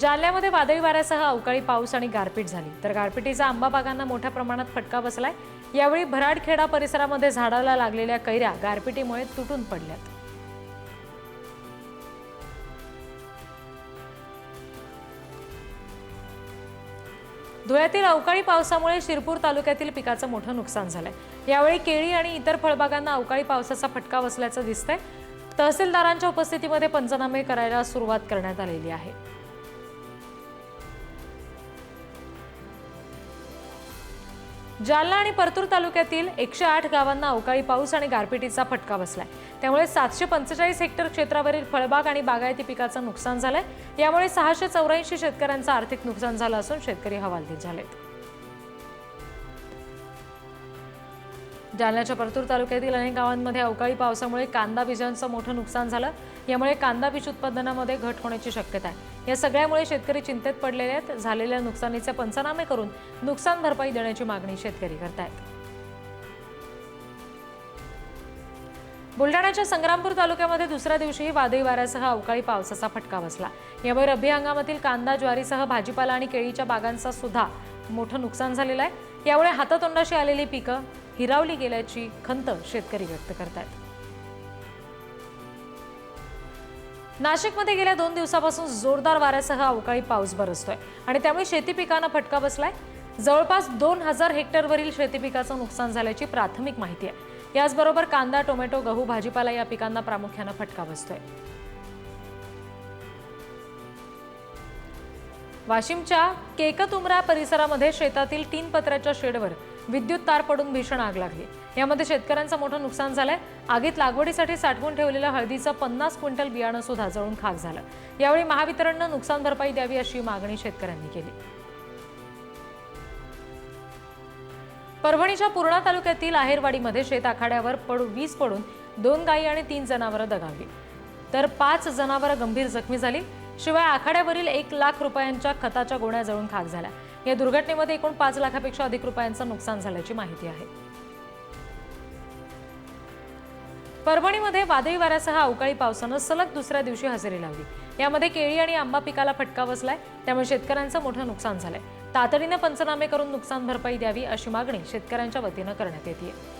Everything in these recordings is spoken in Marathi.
जालन्यामध्ये वादळी वाऱ्यासह अवकाळी पाऊस आणि गारपीट झाली. तर गारपिटीचा आंबा बागांना मोठ्या प्रमाणात फटका बसलाय. यावेळी भराडखेडा परिसरामध्ये झाडाला लागलेल्या कैऱ्या गारपिटीमुळे तुटून पडल्यात. धुळ्यातील अवकाळी पावसामुळे शिरपूर तालुक्यातील पिकाचं मोठं नुकसान झालंय. यावेळी केळी आणि इतर फळबागांना अवकाळी पावसाचा फटका बसल्याचं दिसतंय. तहसीलदारांच्या उपस्थितीमध्ये पंचनामे करायला सुरुवात करण्यात आलेली आहे. जालना आणि परतूर तालुक्यातील एकशे आठ गावांना अवकाळी पाऊस आणि गारपिटीचा फटका बसलाय. त्यामुळे सातशे पंचेचाळीस हेक्टर क्षेत्रावरील फळबाग आणि बागायती पिकाचं नुकसान झालंय. यामुळे सहाशे चौऱ्याऐंशी शेतकऱ्यांचं आर्थिक नुकसान झालं असून शेतकरी हवालदिल झालेत. जालन्याच्या परतूर तालुक्यातील अनेक गावांमध्ये अवकाळी पावसामुळे कांदा बीजांचं मोठं नुकसान झालं. यामुळे कांदा बीज उत्पादनामध्ये घट होण्याची शक्यता आहे. या सगळ्यामुळे शेतकरी चिंतेत पडलेले आहेत. झालेल्या नुकसानीचे पंचनामे करून नुकसान भरपाई देण्याची मागणी शेतकरी करतायत. बुलढाण्याच्या संग्रामपूर तालुक्यामध्ये दुसऱ्या दिवशीही वादळी वाऱ्यासह अवकाळी पावसाचा फटका बसला. यामुळे रब्बी हंगामातील कांदा ज्वारीसह भाजीपाला आणि केळीच्या बागांचा सुद्धा मोठं नुकसान झालेलं आहे. यामुळे हातातोंडाशी आलेली पिकं हिरावली गेल्याची खंत शेतकरी व्यक्त करतायत. नाशिकमध्ये गेल्या दोन दिवसापासून जोरदार वाऱ्यासह अवकाळी पाऊस बरसतोय आणि त्यामुळे शेती पिकांना फटका बसलाय. जवळपास दोन हजार हेक्टरवरील शेती पिकाचं नुकसान झाल्याची प्राथमिक माहिती आहे. याचबरोबर कांदा टोमॅटो गहू भाजीपाला या पिकांना प्रामुख्यानं फटका बसतोय. वाशिमच्या केकतुमरा परिसरामध्ये शेतातील तीन पत्र्याच्या शेडवर विद्युत तार पडून भीषण आग लागली. यामध्ये शेतकऱ्यांचं मोठं नुकसान झालंय. आगीत लागवडीसाठी साठवून ठेवलेलं हळदीचं पन्नास क्विंटल बियाणं सुद्धा जळून खाक झालं. यावेळी महावितरणनं नुकसान भरपाई द्यावी अशी मागणी शेतकऱ्यांनी केली. परभणीच्या पूर्णा तालुक्यातील आहेरवाडीमध्ये शेत आखाड्यावर पडू वीज पडून दोन गायी आणि तीन जनावरं दगावली. तर पाच जनावरं गंभीर जखमी झाली. शिवाय आखाड्यावरील एक लाख रुपयांच्या खताच्या गोण्या जळून खाक झाल्या. या दुर्घटनेमध्ये एकूण पाच लाखापेक्षा अधिक रुपयांचं नुकसान झाल्याची माहिती आहे. परभणीमध्ये वादळी वाऱ्यासह अवकाळी पावसानं सलग दुसऱ्या दिवशी हजेरी लावली. यामध्ये केळी आणि आंबा पिकाला फटका बसलाय त्यामुळे शेतकऱ्यांचं मोठं नुकसान झालंय. तातडीनं पंचनामे करून नुकसान भरपाई द्यावी अशी मागणी शेतकऱ्यांच्या वतीनं करण्यात येते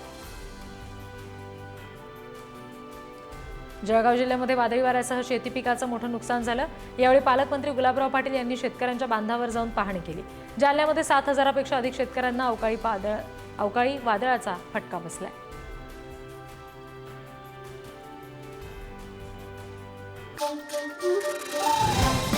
जळगाव जिल्ह्यामध्ये वादळी वाऱ्यासह शेती पिकाचं मोठं नुकसान झालं यावेळी पालकमंत्री गुलाबराव पाटील यांनी शेतकऱ्यांच्या बांधावर जाऊन पाहणी केली जालन्यामध्ये सात हजारापेक्षा अधिक शेतकऱ्यांना अवकाळी वादळ अवकाळी वादळाचा फटका बसलाय Thank you.